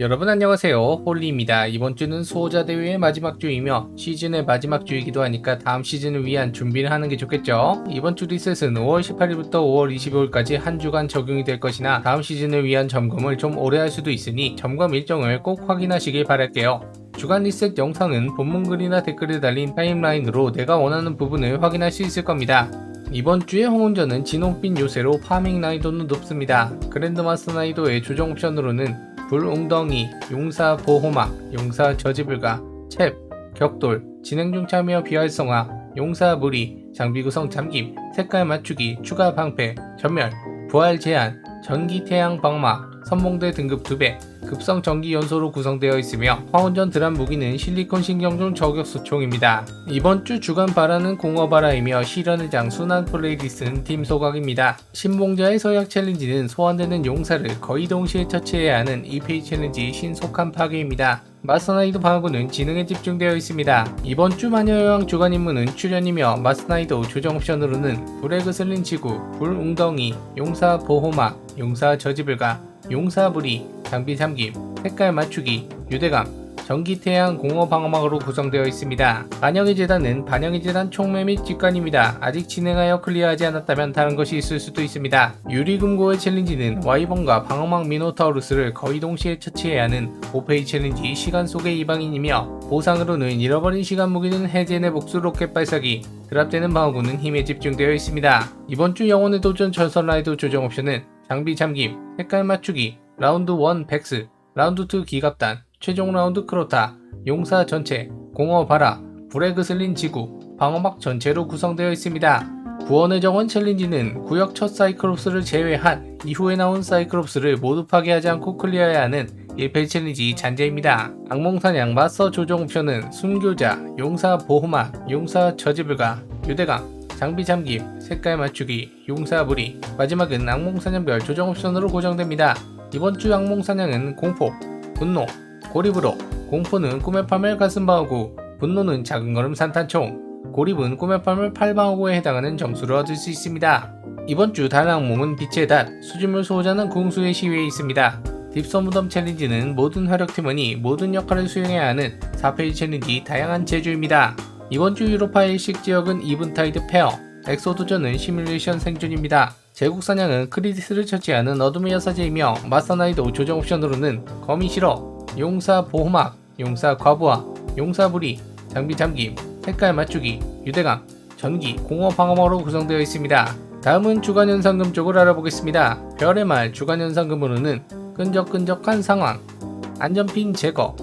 여러분 안녕하세요. 홀리입니다. 이번 주는 수호자 대회의 마지막 주이며 시즌의 마지막 주이기도 하니까 다음 시즌을 위한 준비를 하는 게 좋겠죠? 이번 주 리셋은 5월 18일부터 5월 25일까지 한 주간 적용이 될 것이나 다음 시즌을 위한 점검을 좀 오래 할 수도 있으니 점검 일정을 꼭 확인하시길 바랄게요. 주간 리셋 영상은 본문 글이나 댓글에 달린 타임라인으로 내가 원하는 부분을 확인할 수 있을 겁니다. 이번 주의 홍운전은 진홍빛 요새로 파밍 난이도는 높습니다. 그랜드마스 난이도의 조정 옵션으로는 불웅덩이, 용사 보호막, 용사 저지불가, 챕, 격돌, 진행 중 참여 비활성화, 용사 무리, 장비 구성 잠김, 색깔 맞추기, 추가 방패, 전멸, 부활 제한, 전기 태양 방막, 선봉대 등급 2배, 급성 전기 연소로 구성되어 있으며 화운전 드람 무기는 실리콘 신경종 저격수총입니다. 이번 주 주간 바라는 공어바라이며 실현의 장 순환 플레이리스트는 팀 소각입니다. 신봉자의 서약 챌린지는 소환되는 용사를 거의 동시에 처치해야 하는 2페이 챌린지 신속한 파괴입니다. 마스나이도 방어구는 지능에 집중되어 있습니다. 이번 주 마녀여왕 주간 임무는 출연이며 마스나이도 조정 옵션으로는 불의 그슬린 지구, 불 웅덩이, 용사 보호막, 용사 저지불가, 용사 부리, 장비 잠김, 색깔 맞추기, 유대감, 전기 태양 공허 방어막으로 구성되어 있습니다. 반영의 재단은 반영의 재단 총매 및 직관입니다. 아직 진행하여 클리어하지 않았다면 다른 것이 있을 수도 있습니다. 유리금고의 챌린지는 와이번과 방어막 미노타우루스를 거의 동시에 처치해야 하는 5페이 챌린지 시간 속의 이방인이며 보상으로는 잃어버린 시간 무기는 해제의 복수 로켓 발사기, 드랍되는 방어구는 힘에 집중되어 있습니다. 이번 주 영혼의 도전 전선 라이드 조정 옵션은 장비 잠김, 색깔 맞추기, 라운드 1 백스, 라운드 2 기갑단, 최종 라운드 크로타, 용사 전체, 공허 바라, 불의 그슬린 지구, 방어막 전체로 구성되어 있습니다. 구원의 정원 챌린지는 구역 첫 사이클롭스를 제외한 이후에 나온 사이클롭스를 모두 파괴하지 않고 클리어해야 하는 1페이 챌린지 잔재입니다. 악몽사냥 조정 옵션은 순교자, 용사 보호막, 용사 저지불가, 유대감, 장비 잠김, 색깔 맞추기, 용사 부리, 마지막은 악몽사냥별 조정 옵션으로 고정됩니다. 이번 주 악몽사냥은 공포, 분노, 고립으로 공포는 꿈의 파멸 가슴방어구, 분노는 작은 걸음 산탄총, 고립은 꿈의 파멸 팔방어구에 해당하는 점수를 얻을 수 있습니다. 이번 주 달악몽은 빛의 달, 수주물 소호자는 궁수의 시위에 있습니다. 딥서 무덤 챌린지는 모든 화력팀원이 모든 역할을 수행해야 하는 4페이지 챌린지 다양한 제주입니다. 이번 주 유로파 일식 지역은 이븐타이드 페어, 엑소도전은 시뮬레이션 생존입니다. 제국 사냥은 크리디스를 처치하는 어둠의 여사제이며 마스터나이도 조정 옵션으로는 거미 실어, 용사 보호막, 용사 과부하, 용사 부리, 장비 잠김, 색깔 맞추기, 유대감, 전기, 공허 방어막으로 구성되어 있습니다. 다음은 주간현상금 쪽을 알아보겠습니다. 별의 말 주간현상금으로는 끈적끈적한 상황, 안전핀 제거,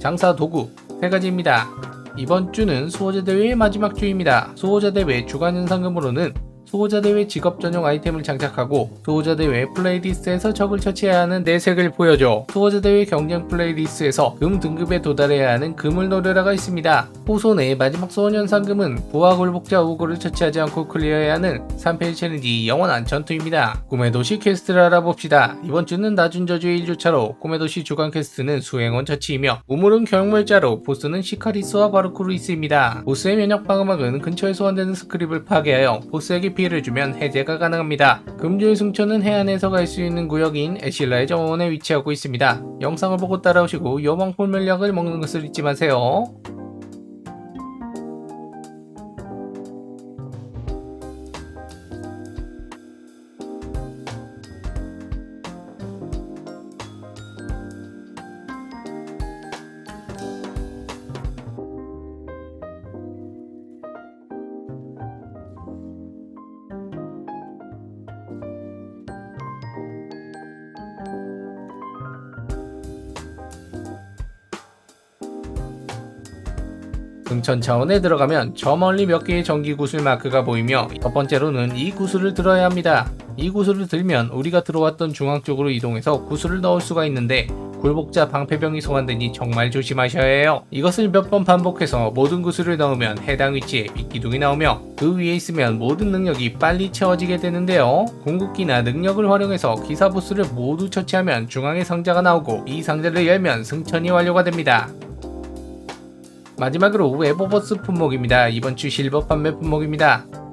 장사 도구 세 가지입니다. 이번 주는 수호자 대회의 마지막 주입니다. 수호자 대회 주간 현상금으로는 수호자 대회 직업 전용 아이템을 장착하고 수호자 대회 플레이리스트에서 적을 처치해야 하는 내색을 보여줘. 수호자 대회 경쟁 플레이리스트에서 금 등급에 도달해야 하는 금을 노려라가 있습니다. 호손의 마지막 소원 현상금은 부하 굴복자 우고를 처치하지 않고 클리어해야 하는 3페이지 챌린지 영원한 전투입니다. 꿈의 도시 퀘스트를 알아봅시다. 이번 주는 낮은 저주의 1주차로 꿈의 도시 주간 퀘스트는 수행원 처치이며 우물은 경물자로 보스는 시카리스와 바르쿠루이스입니다. 보스의 면역 방어막은 근처에 소환되는 스크립을 파괴하여 보스에게 피해를 주면 해제가 가능합니다. 금주의 승천은 해안에서 갈 수 있는 구역인 에실라의 정원에 위치하고 있습니다. 영상을 보고 따라오시고 여왕 폴멸약을 먹는 것을 잊지 마세요. 등천 차원에 들어가면 저 멀리 몇 개의 전기 구슬 마크가 보이며 첫 번째로는 이 구슬을 들어야 합니다. 이 구슬을 들면 우리가 들어왔던 중앙 쪽으로 이동해서 구슬을 넣을 수가 있는데 굴복자 방패병이 소환되니 정말 조심하셔야 해요. 이것을 몇 번 반복해서 모든 구슬을 넣으면 해당 위치에 빛기둥이 나오며 그 위에 있으면 모든 능력이 빨리 채워지게 되는데요. 궁극기나 능력을 활용해서 기사 보스를 모두 처치하면 중앙에 상자가 나오고 이 상자를 열면 승천이 완료가 됩니다. 마지막으로 에버버스 품목입니다. 이번 주 실버 판매 품목입니다.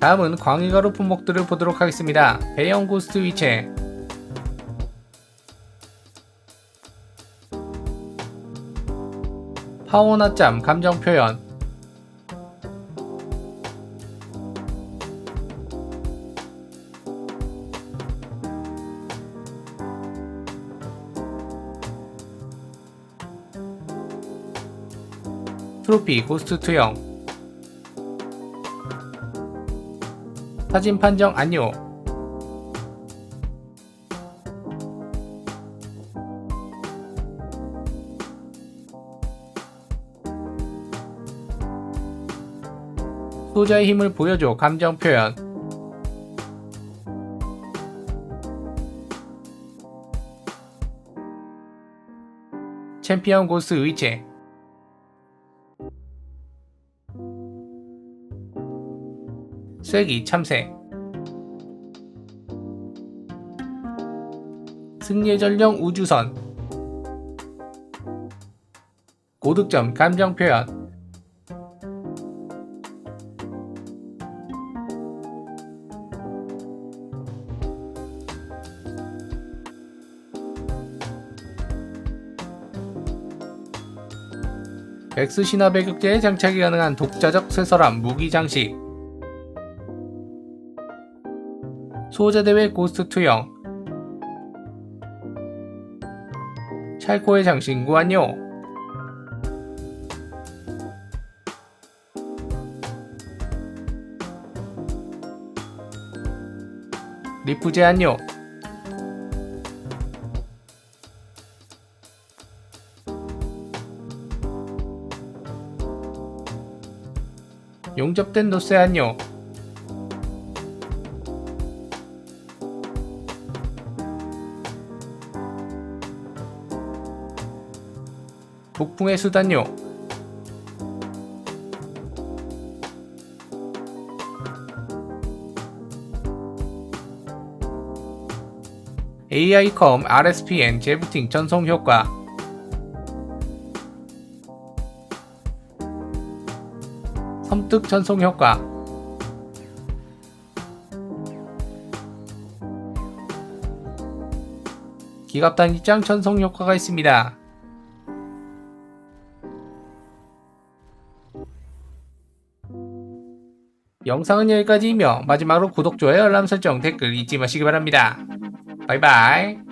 다음은 광희가루 품목들을 보도록 하겠습니다. 대형 고스트 위체 파워 낮잠 감정 표현. 트로피 고스트 투영 사진 판정 안요. 소자의 힘을 보여줘 감정 표현. 챔피언 고스 의체 쐐기 참새. 승리의 전령 우주선. 고득점 감정 표현. 백스 신화 배격제에 장착이 가능한 독자적 쇠설함 무기 장식 수호자 대회 고스트 투영. 찰코의 장신구 안요 리프제 안요 용접된 노쇠 안요 북풍의 수단요. AI컴 RSPN 재부팅 전송 효과. 섬뜩 전송 효과. 기갑단 입장 전송 효과가 있습니다. 영상은 여기까지이며 마지막으로 구독, 좋아요, 알람 설정, 댓글 잊지 마시기 바랍니다. 바이바이.